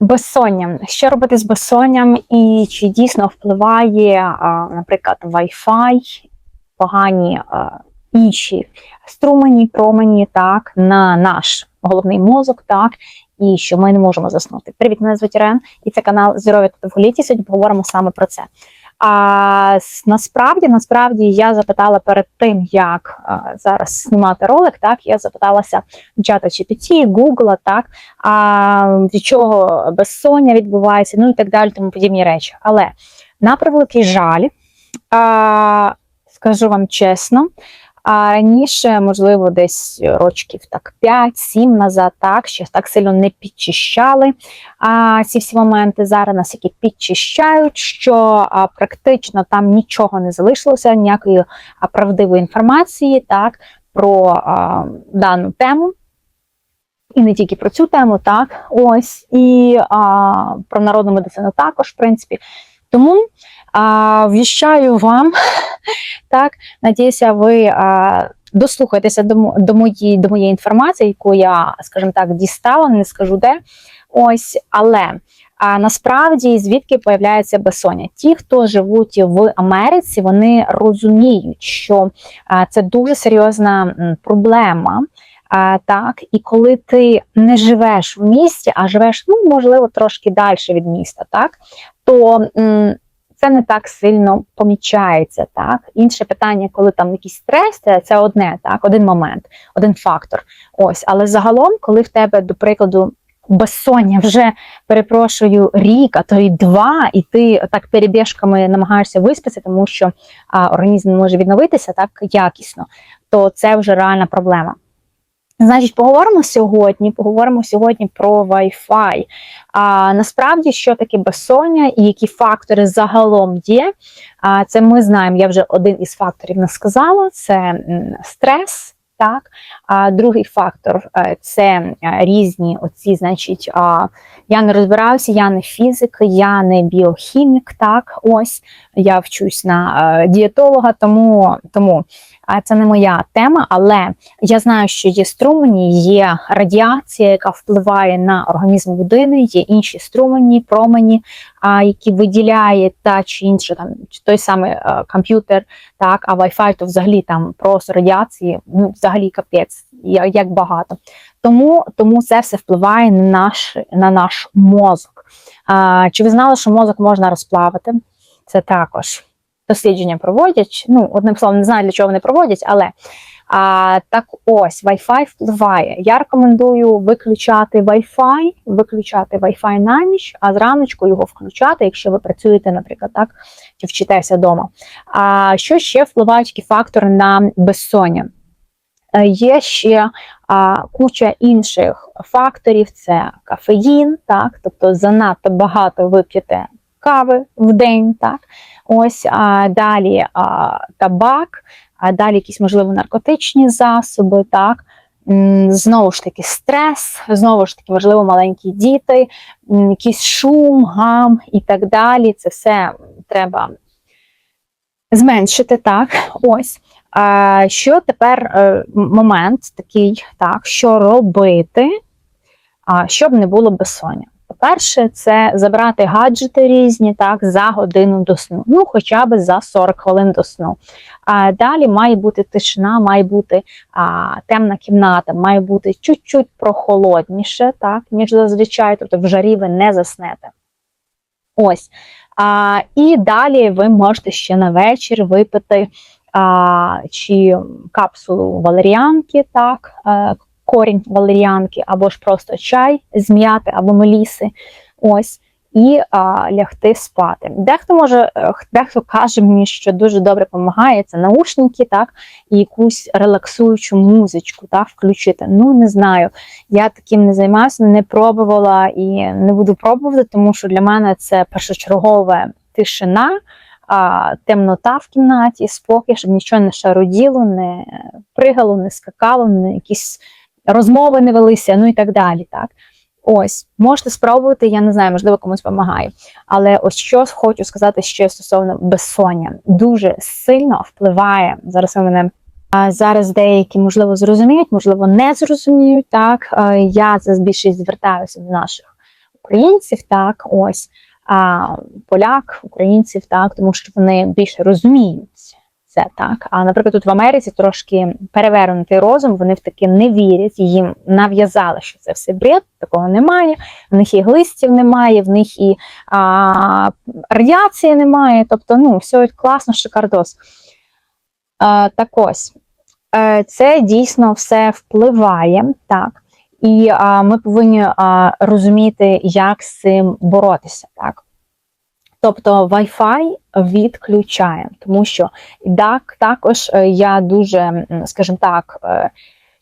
Безсоння. Що робити з безсонням і чи дійсно впливає, наприклад, Wi-Fi, погані інші струмені, промені, так, на наш головний мозок, так, і що ми не можемо заснути. Привіт, мене звуть Рен, і це канал Здоров'я та довголіття. Сьогодні поговоримо саме про це. А насправді, насправді, я запитала перед тим, як а, зараз знімати ролик, так я запиталася чата GPT, Google, так а від чого безсоння відбувається, ну і так далі, тому подібні речі. Але на превеликий жаль, а, скажу вам чесно. А раніше, можливо, десь рочків так 5-7 назад, так ще так сильно не підчищали а, ці всі моменти. Зараз нас які підчищають, що а, практично там нічого не залишилося, ніякої а, правдивої інформації, так про а, дану тему. І не тільки про цю тему, так ось і а, про народну медицину також, в принципі. Тому а, віщаю вам, так, надіюся, ви а, дослухаєтеся до, до, моєї, до моєї інформації, яку я, скажімо так, дістала, не скажу де. Ось, але а насправді звідки появляється безсоння? Ті, хто живуть в Америці, вони розуміють, що а, це дуже серйозна проблема. А, так, і коли ти не живеш в місті, а живеш, ну, можливо, трошки далі від міста, так, то м, це не так сильно помічається. Так? Інше питання, коли там якийсь стрес, це, це одне, так, один момент, один фактор. Ось, але загалом, коли в тебе, до прикладу, безсоння вже перепрошую рік, а то й два, і ти так перебіжками намагаєшся виспатися, тому що а, організм не може відновитися так якісно, то це вже реальна проблема. Значить, поговоримо сьогодні. Поговоримо сьогодні про Wi-Fi. А насправді, що таке безсоння і які фактори загалом є. А це ми знаємо. Я вже один із факторів не сказала: це стрес. Так, а другий фактор е, це е, різні оці, значить, я не розбираюся, я не фізик, я не біохімік. Так, ось я вчусь на е, дієтолога, тому, тому це не моя тема, але я знаю, що є струмені, є радіація, яка впливає на організм людини, є інші струмені, промені, які виділяє та чи інше там чи той самий е, комп'ютер, так, а Wi-Fi то взагалі там просто радіації, ну взагалі капець, як багато. Тому, тому це все впливає на наш, на наш мозок. А, чи ви знали, що мозок можна розплавити? Це також дослідження проводять. Ну, одним словом, не знаю, для чого вони проводять, але а, так ось Wi-Fi впливає. Я рекомендую виключати Wi-Fi, виключати Wi-Fi на ніч, а зраночку його включати, якщо ви працюєте, наприклад, так, чи вчитеся вдома. А що ще впливають які фактори на безсоння? Е, Є ще а, куча інших факторів: це кафеїн, так, тобто занадто багато вип'єте кави в день, так. Ось а, далі а, табак, далі якісь, можливо, наркотичні засоби, так. Знову ж таки, стрес, знову ж таки, можливо, маленькі діти, якийсь шум, гам і так далі. Це все треба зменшити, так. Ось. Що тепер е, момент такий, так, що робити, щоб не було безсоння? По-перше, це забрати гаджети різні так, за годину до сну, ну хоча б за 40 хвилин до сну. А далі має бути тишина, має бути а, темна кімната, має бути чуть-чуть прохолодніше, так, ніж зазвичай, тобто в жарі ви не заснете. Ось. А, і далі ви можете ще на вечір випити а, чи капсулу валеріанки, так, е, корінь валеріанки, або ж просто чай з м'яти або меліси. Ось. І а, лягти спати. Дехто може, е, дехто каже мені, що дуже добре допомагає це наушники, так, і якусь релаксуючу музичку, так, включити. Ну, не знаю. Я таким не займаюся, не пробувала і не буду пробувати, тому що для мене це першочергове тишина, а, темнота в кімнаті, спокій, щоб нічого не шароділо, не пригало, не скакало, не якісь розмови не велися, ну і так далі. Так? Ось, можете спробувати, я не знаю, можливо, комусь допомагає. Але ось що хочу сказати ще стосовно безсоння. Дуже сильно впливає. Зараз ви мене зараз деякі, можливо, зрозуміють, можливо, не зрозуміють. Так, я за більшість звертаюся до наших українців, так, ось, а поляк, українців, так, тому що вони більше розуміють це так. А наприклад, тут в Америці трошки перевернутий розум, вони в таке не вірять, їм нав'язали, що це все бред, такого немає. В них і глистів немає, в них і а, радіації немає. Тобто, ну, все класно, шикардос. А, так ось, е, це дійсно все впливає, так. І а, ми повинні а, розуміти, як з цим боротися. так. Тобто Wi-Fi відключаємо, тому що так, також е, я дуже, скажімо так, е,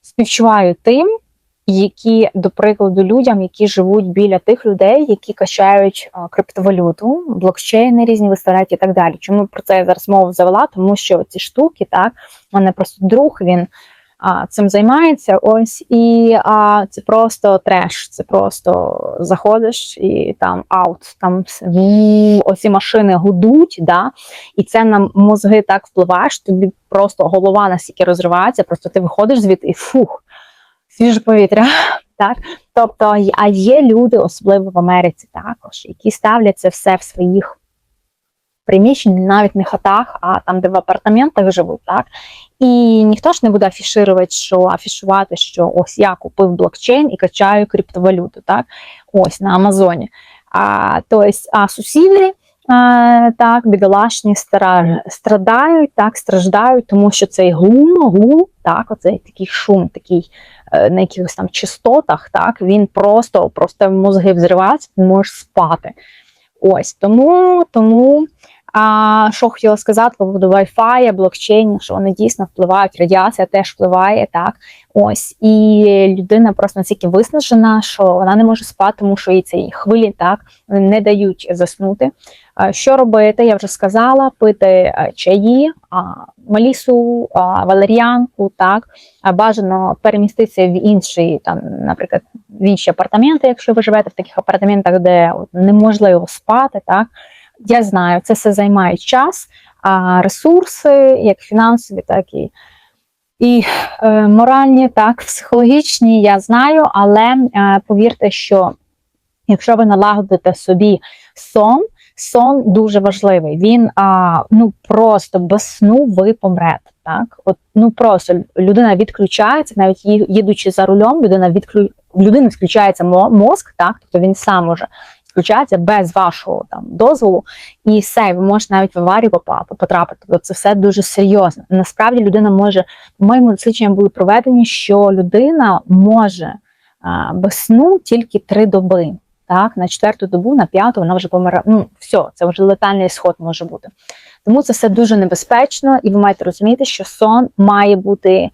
співчуваю тим, які, до прикладу, людям, які живуть біля тих людей, які качають е, криптовалюту, блокчейни різні виставляють і так далі. Чому про це я зараз мову завела? Тому що ці штуки, так, у мене просто друг, він а, цим займається. Ось і а, це просто треш. Це просто заходиш і там аут, там оці машини гудуть, да, і це на мозги так впливає, що тобі просто голова настільки розривається, просто ти виходиш звідти і фух, свіже повітря. Так, тобто, а є люди, особливо в Америці, також, які ставлять це все в своїх приміщень, навіть не хатах, а там, де в апартаментах живуть, так і ніхто ж не буде афішувати, що афішувати, що ось я купив блокчейн і качаю криптовалюту, так, ось на Амазоні. А то есть, а сусіди так, бідолашні страдають, так, страждають, тому що цей глум, глум, так, оцей такий шум, такий е, на якихось там частотах, так, він просто просто мозги взриваються, не можеш спати. Ось тому, тому. А що хотіла сказати по поводу Wi-Fi, блокчейн, що вони дійсно впливають, радіація теж впливає, так. Ось, і людина просто настільки виснажена, що вона не може спати, тому що їй ці хвилі так не дають заснути. Що робити? Я вже сказала: пити чаї, малісу, валеріанку, так бажано переміститися в інші, там, наприклад, в інші апартаменти, якщо ви живете в таких апартаментах, де неможливо спати, так. Я знаю, це все займає час, ресурси, як фінансові, так і і е, моральні, так, психологічні, я знаю, але е, повірте, що якщо ви налагодите собі сон, сон дуже важливий. Він а, ну просто без сну ви помрете. Так, от ну просто людина відключається, навіть їдучи за рулем, людина відключ... в включається мозк, так, тобто він сам може включається без вашого там дозволу, і все, ви можете навіть в аварію потрапити. Тобто це все дуже серйозно. Насправді людина може, по-моєму, дослідження були проведені, що людина може а, без сну тільки три доби. Так, на четверту добу, на п'яту вона вже помирає. Ну, все, це вже летальний сход може бути. Тому це все дуже небезпечно, і ви маєте розуміти, що сон має бути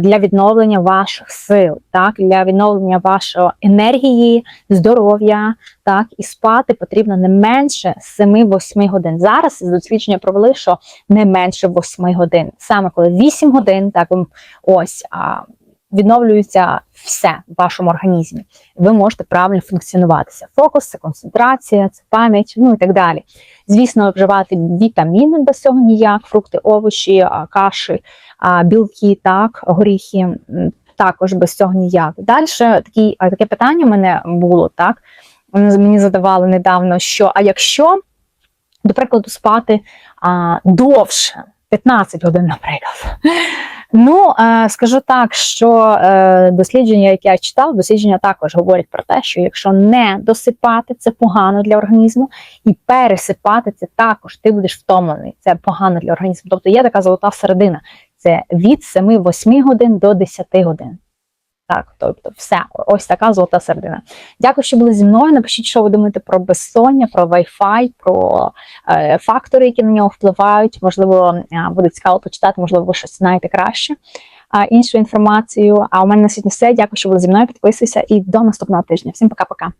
для відновлення ваших сил, так для відновлення вашої енергії, здоров'я, так і спати потрібно не менше 7-8 годин. Зараз дослідження провели, що не менше 8 годин. Саме коли 8 годин, так ось а, відновлюється все в вашому організмі. Ви можете правильно функціонуватися. Фокус, це концентрація, це пам'ять, ну і так далі. Звісно, вживати вітаміни без цього ніяк, фрукти, овочі, каші, білки, так, горіхи. Також без цього ніяк. Далі такі, таке питання в мене було, так? Мені задавали недавно, що а якщо, до прикладу, спати а, довше, 15 годин, наприклад. Ну, е, скажу так, що е, дослідження, яке я читав, дослідження також говорять про те, що якщо не досипати, це погано для організму, і пересипати це також ти будеш втомлений. Це погано для організму. Тобто є така золота середина. Це від 7-8 годин до 10 годин. Так, тобто, все, ось така золота середина. Дякую, що були зі мною. Напишіть, що ви думаєте про безсоння, про Wi-Fi, про е, фактори, які на нього впливають. Можливо, е, буде цікаво почитати, можливо, ви щось знаєте краще. Е, іншу інформацію. А у мене на сьогодні все. Дякую, що були зі мною. Підписуйся і до наступного тижня. Всім пока-пока.